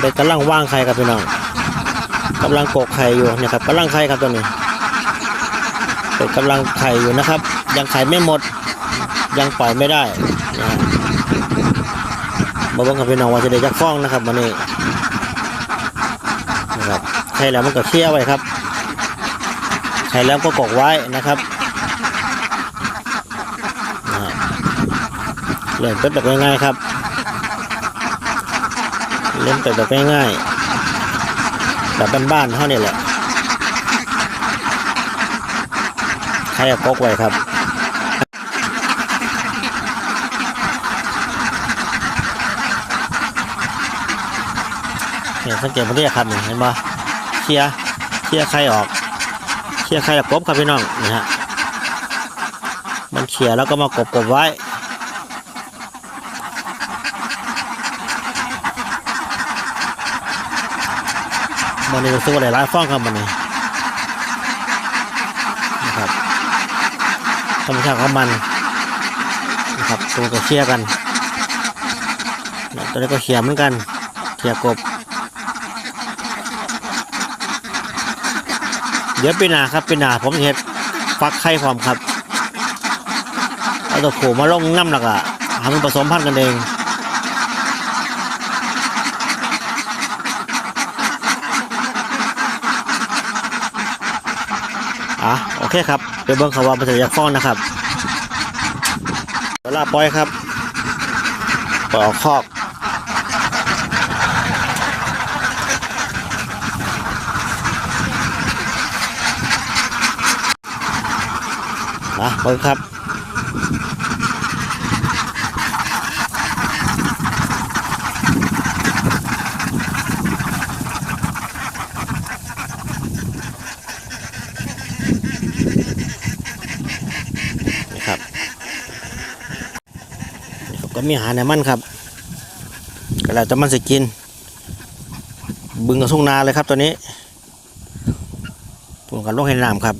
เป็นกำลังว่างไข่ครับพี่น้องกำลังกกไข่อยู่เนี่ยครับกำลังไข่ครับตัวนี้เป็นกำลังไข่อยู่นะครับ ยังไข่ไม่หมด ยังปล่อยไม่ได้นะฮะมาเบิ่งกับพี่น้องว่าจะได้จักฟ้องนะครับวันนี้นะครับไข่แล้วมันก็เคี่ยวไว้ครับไข่แล้วก็กกไว้นะครับนะฮะเล่นเป็ดแบบง่ายๆครับ เล่นเป็ดแบบง่ายๆแบบบ้านๆเท่านี้แหละไข่กกไว้ครับเนี่ยสังเกตมันก็จะครับเห็นบ่เคลียเคลียร์ไข่ออกเคลียร์ไข่แล้วกบครับพี่น้องนี่ฮะมันเคลียแล้วก็มากบกบไว้ มันนี่รู้สึกว่าหลายๆฟองครับมันนี่นะครับธรรมชาติของมันนะครับตัวก็เคลียร์กันนะตัวนี้ก็เคลียร์เหมือนกันเคลียร์กบ เดี๋ยวปีหนาครับปีหนาผมเห็ดฟักไข่พร้อมครับเอาตัวผูมาลงน้ำหลักอะทำมันผสมพันธุ์กันเอง อะโอเคครับเดี๋ยวเบิ้งเขาว่ามันจะยักฟ้อนนะครับเวลาปล่อยครับปล่อยออกคอกนะเบิ้งครับ นี่ครับนี่ครับก็ มีอาหารในมันครับก็แล้วแต่มันจะกิน บึงกับทุ่งนาเลยครับตัวนี้ปลูกกันลงให้น้ำครับ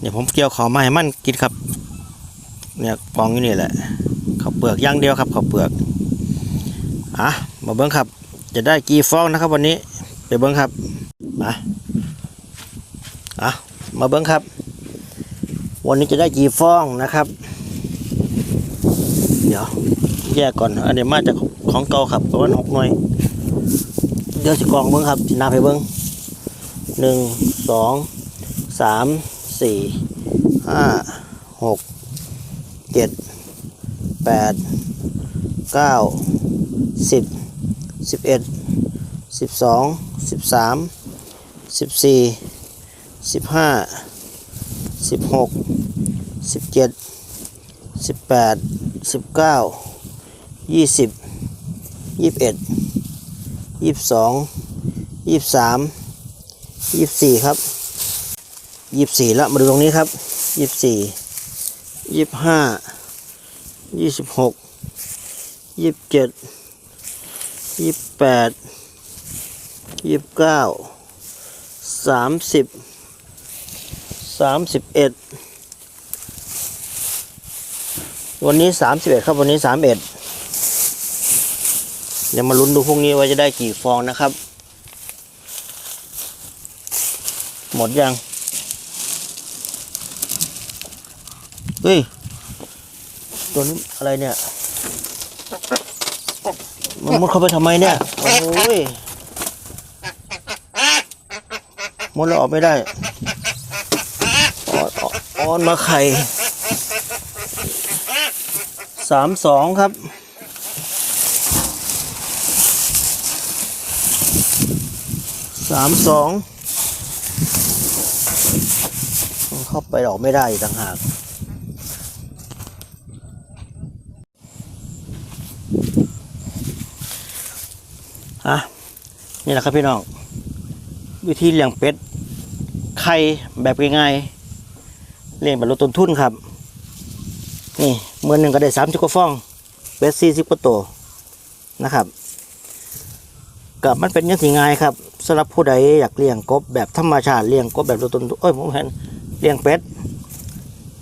เนี่ยผมเกี่ยวขอมาให้มันกินครับ เนี่ยกองอยู่นี่แหละข้าวเปลือกย่างเดียวครับข้าวเปลือกอะมาเบิ้งครับ จะได้กี่ฟองนะครับ วันนี้ไปเบิ้งครับมาอะมาเบิ้งครับ วันนี้จะได้กี่ฟองนะครับ เดี๋ยว แยกก่อน อันนี้มาจากของเก่าครับประมาณหกหน่วย เดี๋ยวสิกองเบิ้งครับสินับให้เบิ้งหนึ่งสองสามสี่ห้าหกเจ็ดแปดเก้าสิบสิบเอ็ดสิบสองสิบสามสิบสี่สิบห้าสิบหกสิบเจ็ด สิบแปดสิบเก้ายี่สิบยี่สิบเอ็ดยี่สิบสองยี่สิบสามยี่สิบสี่ครับยี่สิบสี่แล้วมาดูตรงนี้ครับยี่สิบสี่ยี่สิบห้ายี่สิบหกยี่สิบเจ็ดยี่สิบแปดยี่สิบเก้าสามสิบสามสิบเอ็ด วันนี้สามสิบเอ็ดครับวันนี้สามเอ็ดเดี๋ยวมาลุ้นดูพรุ่งนี้ว่าจะได้กี่ฟองนะครับ หมดยัง เฮ้ย ตัวนี้อะไรเนี่ย มันมุดเข้าไปทำไมเนี่ย โอ้ยมุดแล้วออกไม่ได้ออนออนออนมาไข่ สามสองครับ สามสอง เข้าไปออกไม่ได้ต่างหากฮะนี่แหละครับพี่น้อง วิธีเลี้ยงเป็ด ไข่แบบง่ายๆเลี้ยงแบบลดต้นทุนครับ นี่เมื่อหนึ่งก็ได้สามสิบกว่าฟองเป็ดสี่สิบกว่าตัวนะครับกับมันเป็นยังที่ง่ายครับสำหรับผู้ใดอยากเลี้ยงกบแบบธรรมชาติเลี้ยงกบแบบลดต้นทุนเอ้ยผมเห็นเลี้ยงเป็ด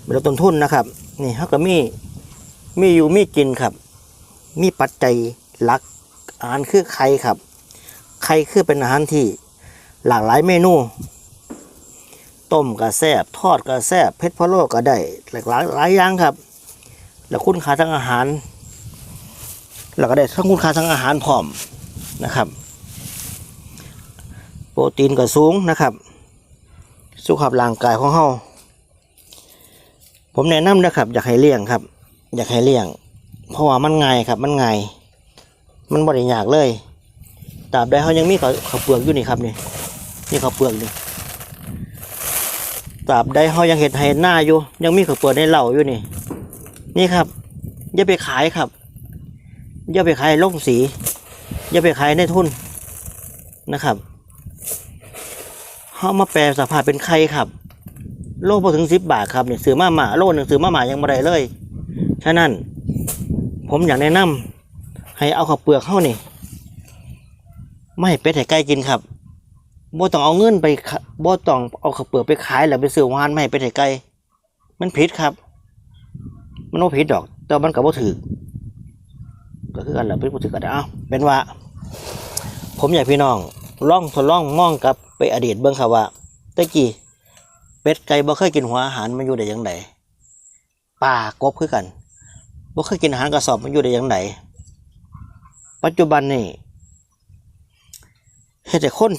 แบบลดต้นทุนนะครับนี่เขาก็มีมีอยู่มีกินครับ มีปัจจัยหลักอาหารคือไข่ครับไข่คือเป็นอาหารที่หลากหลายเมนูต้มก็แซ่บทอดก็แซ่บเพชรพะโล้ก็ได้หลากหลายอย่างครับ แล้วคุณค่าทางอาหาร แล้วก็ได้ทั้งคุณค่าทางอาหารพร้อมนะครับ โปรตีนก็สูงนะครับ สุขภาพร่างกายของเฮาผมแนะนำนะครับ อยากให้เลี้ยงครับ อยากให้เลี้ยง เพราะว่ามันง่ายครับ มันง่ายมันบ่ได้ยากเลยตราบใดเขายังมีข้าวข้าเปลือกอยู่นี่ครับนี่นี่ข้าเปลือกนี่ตราบใดเขายังเห็ดให้หน้าอยู่ ยังมีข้าเปลือกในเหล่าอยู่นี่ นี่ครับ อย่าไปขายครับ อย่าไปขายลงสี อย่าไปขายในทุนนะครับเขามาแปลสภาพเป็นไข่ครับ โลพอถึงสิบบาทครับเนี่ยซื้อมาหมาโลหนึ่งซื้อมาหมายังไม่ได้เลย ฉะนั้น ผมอยากแนะนำให้เอาข้าวเปลือกเข้านี่ไม่ให้เป็ดให้ไก่กินครับบ่ต้องเอาเงินไปบ่ต้องเอาข้าวเปลือกไปขายแล้วไปซื้อวานไม่ให้เป็ดให้ไก่มันผิดครับ มันบ่ผิดดอก แต่มันก็บ่ถือก็คือกันแหละเป็นบ่ถือกันเอาเป็นว่า ผมอยากพี่น้องล่องทดลองมองกลับไปอดีตเบิ่งครับว่าตะกี้เป็ดไก่บ่เคยกินหัวอาหารมันอยู่ได้ยังไงปลากบคือกันบ่เคยกินอาหารกระสอบมันอยู่ได้ยังไงปัจจุบันนี่เฮ็ดแต่คน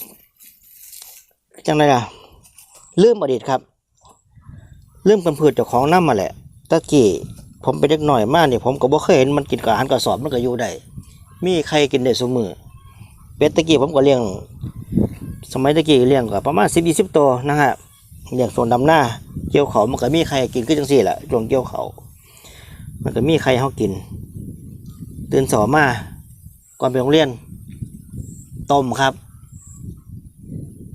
จังไดล่ะลืมอดีตครับลืมกันพืชเจ้าของน้ำมาแหละตะกี้ ผมเป็นเด็กหน่อยมากเนี่ยผมก็บ่เคยเห็นมันกินกับอาหารกระสอบมันก็อยู่ได้มีใครกินได้สมอเป็ดตะกี้ผมก็เลี้ยง สมัยตะกี้เลี้ยงก็ประมาณสิบยี่สิบตัวนะฮะเลี้ยงส่วนดำหน้าเกี่ยวเขามันก็มีใครกินก็จังสี่แหละช่วงเกี่ยวเขามันก็มีใครเขากิน ตื่นสอมาก่อนไปโรงเรียน ต้มครับ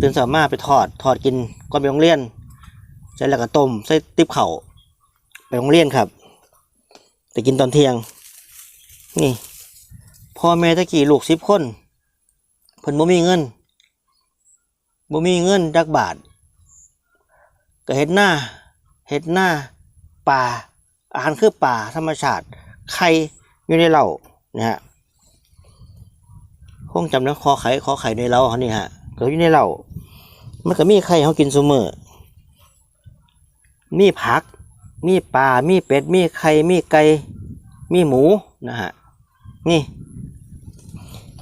ตื่นสอมาไปทอดทอดกินก่อนไปโรงเรียนใส่แล้วก็ต้มใส่ติ๊บเข่าไปโรงเรียนครับ แต่กินตอนเที่ยง นี่พ่อแม่ตะกี้ลูกสิบคนเพิ่นบ่มีเงินบ่มีเงินจักบาท ก็เห็ดหน้าเห็ดหน้าป่า อาหารคือป่าธรรมชาติไข่อยู่ในเหล้านะฮะคงจำนะคอไข่คอไข่ในเหล้าเขานี่ฮะก็อยู่ในเหล้ามันก็มีไข่เขากินเสมอมีผัก มีปลา มีเป็ด มีไข่ มีไก่ มีหมูนะฮะ นี่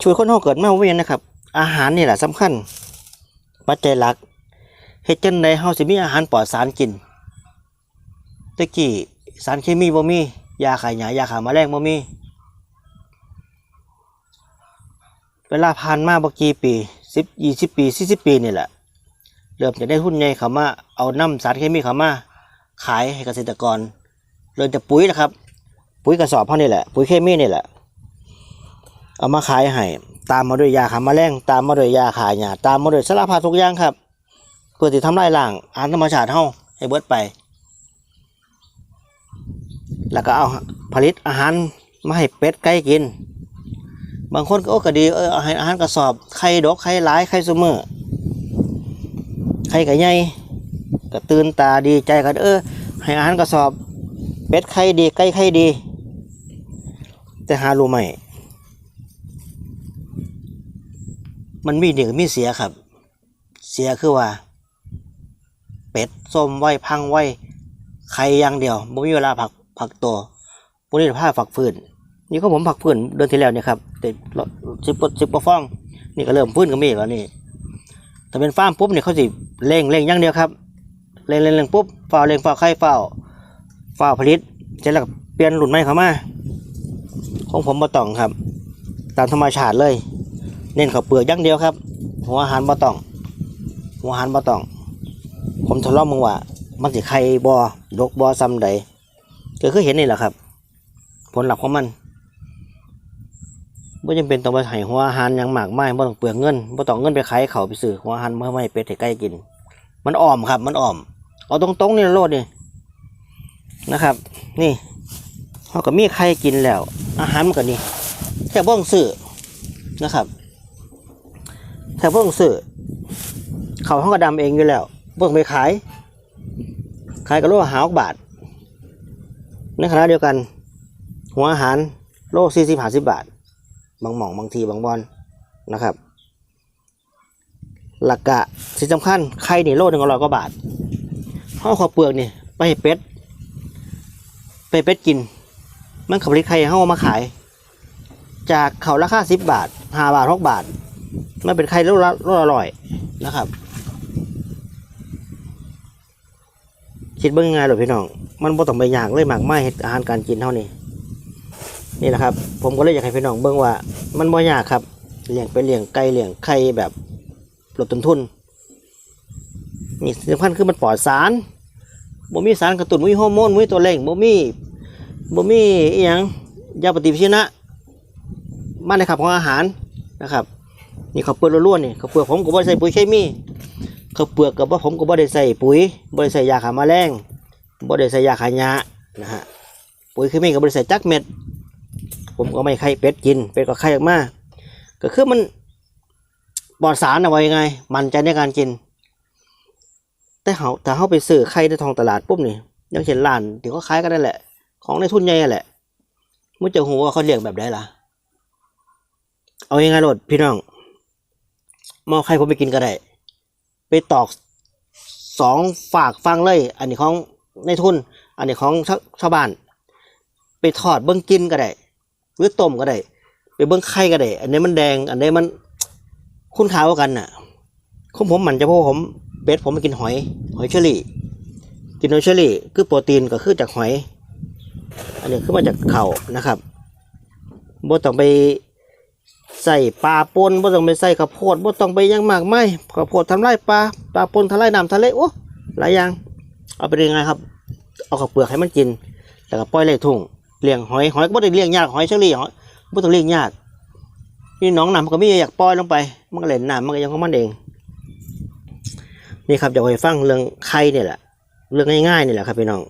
ช่วยคนเขาเกิดมาเวียนนะครับ อาหารนี่แหละสำคัญ ปัจจัยหลักเฮ็ดจังไดเฮาสิมีอาหารปลอดสารกินตะกี้สารเคมีบ่มี ยาขายหญ้ายาฆ่าแมลงบ่มี เวลาผ่านมาบ่กี่ปี10 20 ปี 40 ปีนี่แหละ เริ่มจะได้หุ้นใหญ่เข้ามา เอาน้ำสารเคมีเข้ามา ขายให้เกษตรกร เริ่มจากปุ๋ยนะครับ ปุ๋ยกระสอบเฮานี่แหละ ปุ๋ยเคมีนี่แหละ เอามาขายให้ ตามมาด้วยยาฆ่าแมลงตามมาด้วยยาฆ่าหญ้าตามมาด้วยสารพัดทุกอย่างครับ เพื่อที่ทำลายล้างอาหารธรรมชาติเฮาให้เบิดไป แล้วก็เอาผลิตอาหารมาให้เป็ดไก่กิน บางคนก็โอ้ก็ดีเออเอาให้อาหารกระสอบไข่ดอกไข่หลายไข่ซุมือไข่ไก็ใหญ่ ก็ตื่นตาดีใจกันเออ ให้อาหารกระสอบเป็ดไข่ดีไก่ไข่ดี แต่หารู้ไหมมันมีดีกับมีเสียครับ เสียคือว่า เป็ดส้มไว้พังไว้ไข่อย่างเดียวไม่มีเวลาผักผักตัวพวกนี้ผ้าฝักฟืนนี่ก็ผมผักฟืนเดือนที่แล้วเนี่ยครับแต่สิบสิบกว่าฟอง นี่ก็เริ่มฟื้นก็มีแล้วนี่แต่เป็นฟ้ามปุ๊บเนี่ยเขาสิเร่งเร่งอย่างเดียวครับ เร่งเร่งเร่งปุ๊บฝ้าเร่งฝ้าไข่ฝ้าฝ้าผลิตเสร็จแล้วเปลี่ยนรุ่นใหม่เข้ามาของผมมาต้องครับ ตามธรรมชาติเลย เน้นข้าวเปลือกอย่างเดียวครับ หัวอาหารบ่ต้อง หัวอาหารบ่ต้อง ผมทดลองมึงว่า มันสิไข่บ่ดกบ่ซ้ำใดก็คือเห็นนี่แหละครับ ผลลัพธ์ของมันบ่จำเป็นต้องไปให้หัวอาหารอย่างมากไมายบ่ต้องเปลืองเงินบ่ต้องเงินไปขายเขาไปซื้อหัวอาหารมาให้เป็ดให้ไก่กิน มันอ้อมครับ มันอ้อม เอาตรงๆนี่โลดนี่นะครับ นี่เขาก็มีไข่กินแล้ว อาหารมันก็นี่แค่บ้องซื้อนะครับแถวเพิ่งซื้อเขาห้องกระดำเองอยู่แล้วเพิ่งไปขาย ขายกับโลหาหกบาท ในขณะเดียวกัน หัวอาหารโลสี่สิบห้าสิบบาท บางหม่องบางทีบางบอลนะครับ หลักกะสิ่งสำคัญไข่นี่โลหนึ่งร้อยกว่าบาท ห่อาขอเปลือกเนี่ยไปเป็ด ไปเป็ดกิน มันขับริไข่เข้ามาขาย จากเขาราคาสิบบาทห้าบาทหกบาท มันเป็นไข่โลละอร่อยนะครับคิดเบิ่งง่ายหรอพี่น้อง มันบ่ต้องไปยากเลยหมากมายเฮ็ดอาหารการกินเท่านี้ นี่แหละครับ ผมก็เลยอยากให้พี่น้องเบิ่งว่า มันบ่ยากครับเลี้ยงไปเลี้ยงไก่เลี้ยงไข่แบบลดต้นทุน นี่สำคัญคือมันปลอดสารบ่มีสารกระตุ้นบ่มีฮอร์โมนบ่มีตัวเร่งบ่มีบ่มีอีหยังยาปฏิชีวนะมาในขับของอาหารนะครับ นี่ข้าวเปลือกล้วนๆนี่ข้าวเปลือกผมก็บ่ได้ใส่ปุ๋ยเคมีข้าวเปลือกกับว่าผมก็บ่ได้ใส่ปุ๋ยบ่ได้ใส่ยาฆ่าแมลงบ่ได้ใส่ยาฆ่าหญ้านะฮะปุ๋ยเคมีก็บ่ได้ใส่จักเม็ด ผมก็ไม่ไข่เป็ดกินเป็ดก็ไข่ออกมาก็คือมันปลอดสารเอาไว้ยังไง มันใจในการกิน แต่เขาถ้าเขาไปซื้อไข่ในทองตลาดปุ๊บนี่ยังเช่นร้านที่เขาขายกันนั่นแหละ ของในทุนใหญ่แหละมันจะหูว่าเขาเลี้ยงแบบไหนล่ะ เอายังไงโหลดพี่น้องหมอไข่ผมไปกินก็ได้ ไปตอกสองฝากฟังเลย อันนี้ของในทุน อันนี้ของชาชาวบ้าน ไปทอดเบิ้งกินก็ได้หรือต้มก็ได้ ไปเบิ้งไข่ก็ได้ อันนี้มันแดง อันนี้มัน คุณค่าวกันน่ะของผมมันจะเพราะว่าผม เป็ดผมไปกินหอย หอยเชอรี่ กินหอยเชอรี่ คือโปรตีนก็คือจากหอย อันนี้คือมาจากเข่านะครับบ่ต้องไปใส่ปลาปนบ่ต้องไปใส่ข้าวโพดบ่ต้องไปยังมากไม่ข้าวโพดทำลายปลาปลาปนทำลายน้ำทะเลโอ้หลายอย่างเอาไปยังไงครับ เอาข้าวเปลือกให้มันกิน แล้วก็ปล่อยเลยทุ่งเลี้ยงหอยหอยก็ไม่ได้เลี้ยงยากหอยเชอรี่หอยไม่ต้องเลี้ยงยากนี่น้องน้ำมันก็ไม่อยากปล่อยลงไป มันก็เล่นน้ำมันก็ยังของมันเอง นี่ครับอยากให้ฟังเรื่องไข่เนี่ยแหละ เรื่องง่ายๆนี่แหละครับพี่น้อง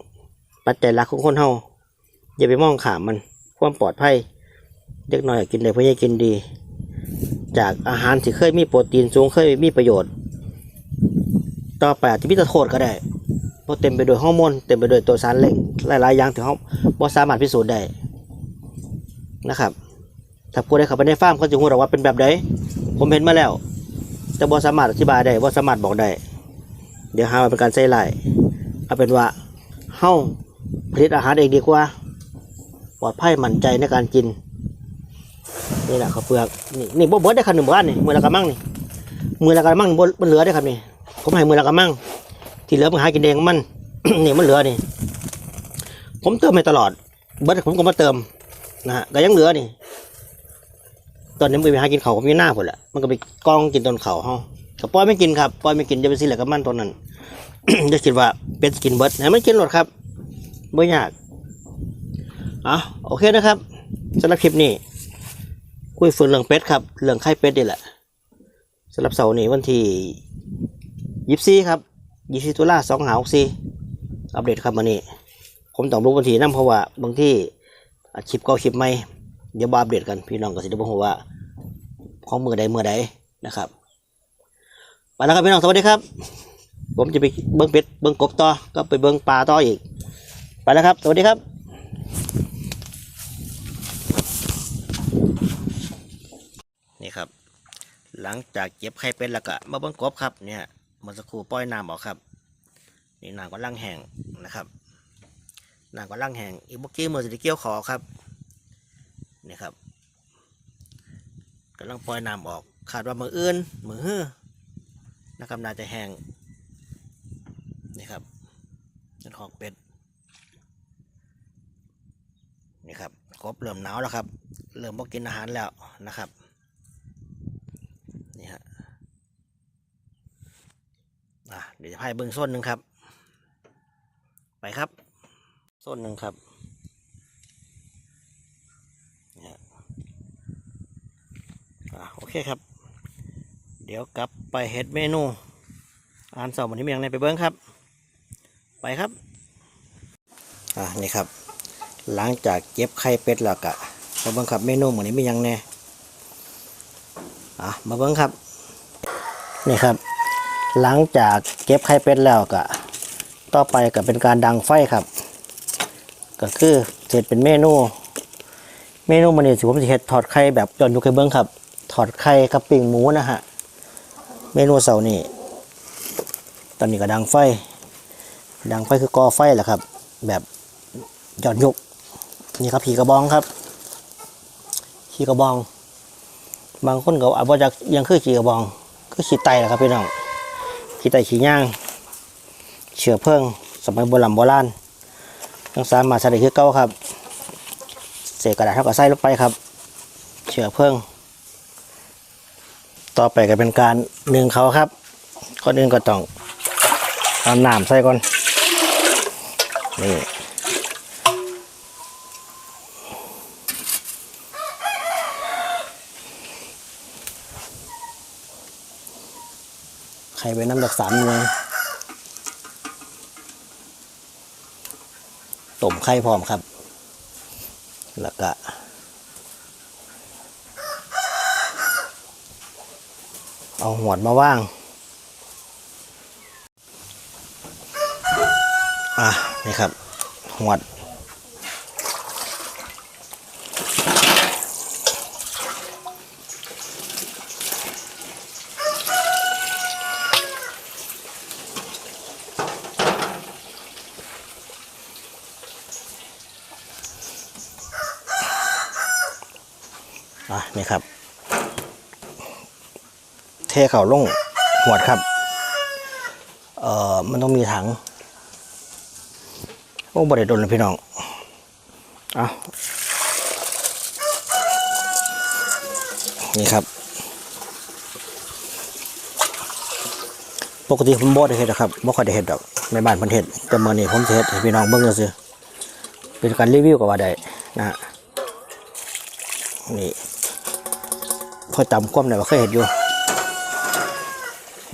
ปัจจัยหลักของคนเฮาอย่าไปมองขามมัน ความปลอดภัยเด็กน้อยกินได้เพื่อให้กินดี จากอาหารที่เคยมีโปรตีนสูงเคยมีประโยชน์ ต่อไปอาจจะมีแต่โทษก็ได้เพราะเต็มไปด้วยฮอร์โมนเต็มไปด้วยตัวสารเร่งหลายๆอย่างที่เขาบ่สามารถพิสูจน์ได้นะครับถ้าผู้ใดเข้าไปในฟาร์มเขาจะรู้หรอกว่าเป็นแบบใดผมเห็นมาแล้ว แต่บ่สามารถอธิบายได้บ่สามารถบอกได้ เดี๋ยวหาว่าเป็นการใส่ไล่เอาเป็นว่าเฮาผลิตอาหารเองดีกว่า ปลอดภัยมั่นใจในการกิน นี่แหละข้าวเปลือก นี่นี่บ่เบิดได้ครับหนึ่งบ้านนี่มือละกระมังนี่มือละกระมังบ่บ่เหลือได้ครับนี่ผมให้มือละกระมัง ที่เหลือมันหากินเองมันนี่มันเหลือนี่ ผมเติมให้ตลอด เบิดผมก็มาเติมนะฮะก็ยังเหลือนี่ ตอนนี้มันไปหากินเขาวก็มีหน้าผลแหละมันก็ไปกองกินต้นเขาเฮา ก็ปล่อยไม่กินครับปล่อยไม่กินจะไปสิเหลือกับมันตัวนั้นจะคิดว่าเป็นกินเบิร์ดให้มันกินหมดครับไม่ยากอะโอเคนะครับสำหรับคลิปนี้ คุยฝืนเรื่องเป็ดครับเรื่องไข่เป็ดนี่แหละสำหรับเสาร์นี้วันที่ยิบซีครับยี่สิบตุลาสองหาหกสี่อัปเดตครับวันนี้ ผมต้องรู้วันที่นั่นเพราะว่าบางที่คลิปก็คลิปใหม่เดี๋ยวบาอัปเดตกันพี่น้องก็สิได้บอกว่าของมือใดมือใดนะครับ ไปแล้วครับพี่น้องสวัสดีครับ ผมจะไปเบิ้งเป็ดเบิ้งกบต่อก็ไปเบิ้งปลาต่ออีก ไปแล้วครับ สวัสดีครับนี่ครับ หลังจากเก็บไข่เป็ดแล้วก็มาเบิ้งกบครับเนี่ยมื่อสักครู่ปล่อยน้ำออกครับ นี่น้ำก็ล่างแห้งนะครับน้ำก็ล่างแห้งอีกเมื่อกี้มือสิได้เกี่ยวขอครับนี่ครับกำลังปล่อยน้ำออกคาดว่ามืออื่นมือฮือ นะครับน่าจะแห้งนี่ครับเป็นของเป็ดนี่ครับกบเริ่มหนาวแล้วครับ เริ่มบ่กินอาหารแล้วนะครับนี่ฮะอะเดี๋ยวจะให้เบิ้งส้นหนึ่งครับ ไปครับส้นหนึ่งครับนี่ฮะอะโอเคครับ เดี๋ยวกลับไปเฮ็ดเมนูอาหารเสาร์วันนี้มีอย่างไรไปเบิ้งครับ ไปครับ อะนี่ครับ หลังจากเก็บไข่เป็ดแล้วก็มาเบิ้งครับเมนูวันนี้มีอย่างแน่อะมาเบิ้งครับ นี่ครับ หลังจากเก็บไข่เป็ดแล้วก็ต่อไปก็เป็นการดังไฟครับ ก็คือเสร็จเป็นเมนู เมนูมันนี่สิผมจะเฮ็ดทอดไข่แบบย้อนยุคให้เบิ้งครับทอดไข่กับปิ้งหมูนะฮะ เมนูเสานี่ ตอนนี้ก็ดังไฟ ดังไฟคือกอไฟแหละครับ แบบหย้อนยุคนี่ครับผีกระบองครับขี่กระบอง บางคนก็อาจจะยังคือขี่กระบอง คือขี่ไตแหละครับพี่น้องขี่ไตขี่ย่าง เชื้อเพลิงสมัยโบราณโบราณทั้งสามมาใส่ได้คือเก้าครับ เศษกระดาษเท่ากับไส้ลงไปครับ เชื้อเพลิง ต่อไปก็เป็นการนึ่งเขาครับก่อนอื่นก็ต้องเอาน้ำใส่ก่อนนี่ไข่ไว้น้ำจากสามหน่วยต้มไข่พร้อมครับ แล้วก็ เอาหวดมาว่าง อะ นี่ครับ หวด อะ นี่ครับ เทเข่าลงหวดครับ เอ่อ มันต้องมีถัง โอ้บริโดนเลยพี่น้อง เอานี่ครับ ปกติผมบ่ได้เห็ดหรอครับบ่ค่อยได้เห็ดดอกในบ้านพิ่นเห็ดแต่มื้อนี้ผมเฮ็ดพี่น้องเบิ่งซื่อๆเป็นการรีวิวก็ว่าได้นะฮะนี่พอจำความได้ว่าเคยเห็ดอยู่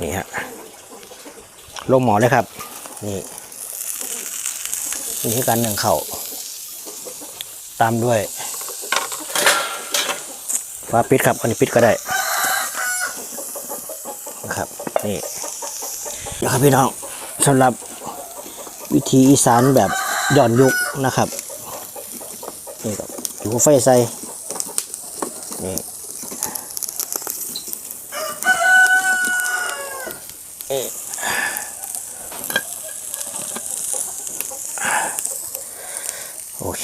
นี่ฮะลงหมอเลยครับ นี่นี่การหนึ่งเข่าตามด้วยฟ้าปิดครับ อันนี้ปิดก็ได้นะครับนี่นะครับพี่น้องสำหรับวิธีอีสานแบบย้อนยุคนะครับนี่ครับอยู่ไฟใส่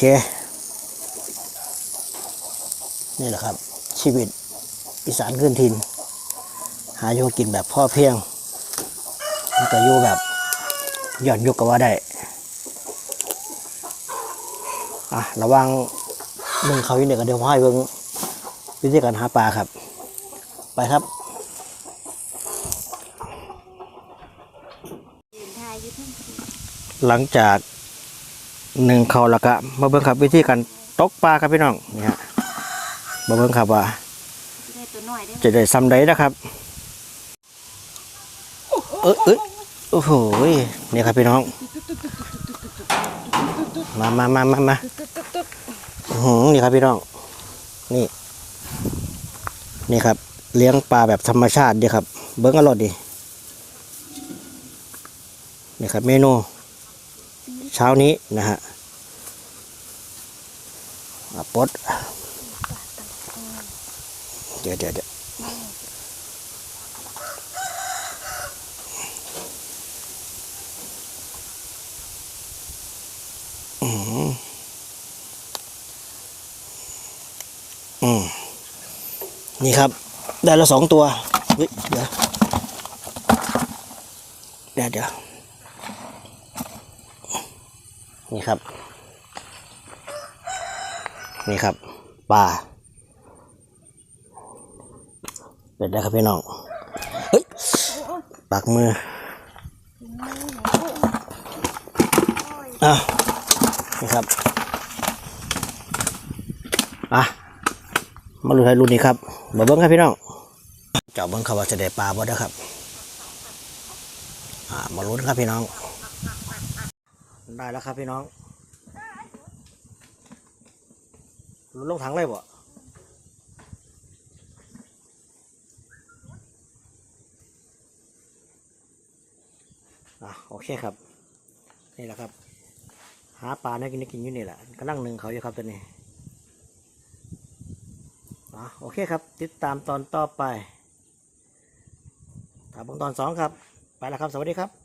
เคนี่แหละครับ ชีวิตอีสานขึ้นทิน หาอยู่กินแบบพ่อเพียงมันก็อยู่แบบหย่อนยุกก็ว่าได้อะระวังหนึ่งเขาอยู่เนี่ยก็เดี๋ยวให้เบิ่งวิธีการหาปลาครับ ไปครับหลังจาก หนึ่งเขาแล้วก็มาเบิ่งครับวิธีการตกปลาครับพี่น้องนี่ฮะมาเบิ่งครับว่าได้ตัวน้อยได้จะได้ซ้ำใดนะครับเอยเอยโอ้โหนี่ครับพี่น้อง มามามามามาอื้อหือนี่ครับพี่น้อง นี่ นี่ครับ เลี้ยงปลาแบบธรรมชาติดีครับ เบิ้งอร่อยดีนี่ครับเมนู เช้านี้นะฮะปดเดี๋ยวเดี๋ยวเดี๋ยวอืมอืมนี่ครับ ได้ละสองตัวเฮ้ยเดี๋ยวเดี๋ยวเดี๋ยว นี่ครับ นี่ครับปลาเป็ดได้ครับพี่น้องเฮ้ยปากมืออะนี่ครับอะมาลุ้นให้รุ่นนี้ครับมาเบิ้งครับพี่น้องเจ้าเบิ้งเขาว่าจะได้ปลาบ่ได้ครับ อ่ามาลุ้นครับพี่น้อง ได้แล้วครับพี่น้องลุ้นลงถังเลยบ่อะโอเคครับ นี่แหละครับ หาปลาได้กินกินอยู่นี่แหละกำลังหนึ่งเขาอยู่ครับตัวนี้อะโอเคครับ ติดตามตอนต่อไปถามเบิ่งตอนสองครับ ไปแล้วครับ สวัสดีครับ